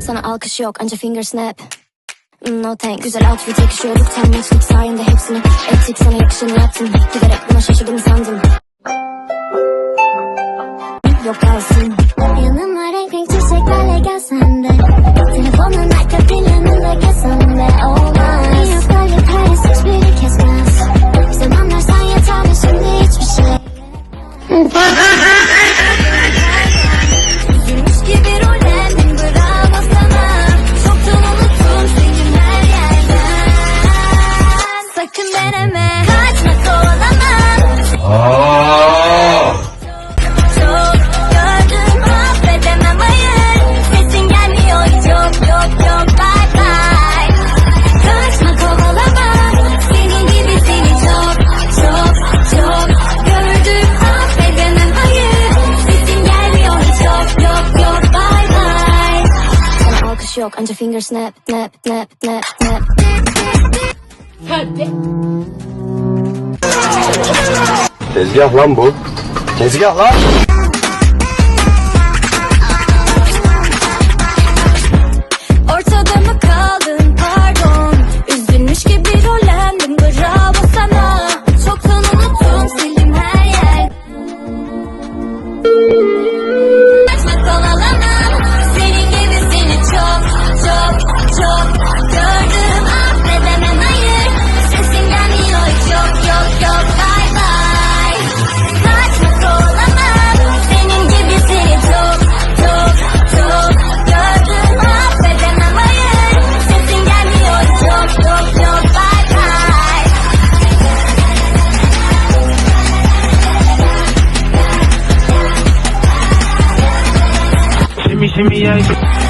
Sana alkış yok anca finger snap. Mm, no thanks. Güzel outfit yakışıyorduk tam Netflix sayende hepsini. Ettik sana yakışanı yaptın. Giderek buna şaşırdım sandım. iş yok anca finger snap snap snap snap snap. Tezgah lan bu. Tezgah lan. shimmy, yeah.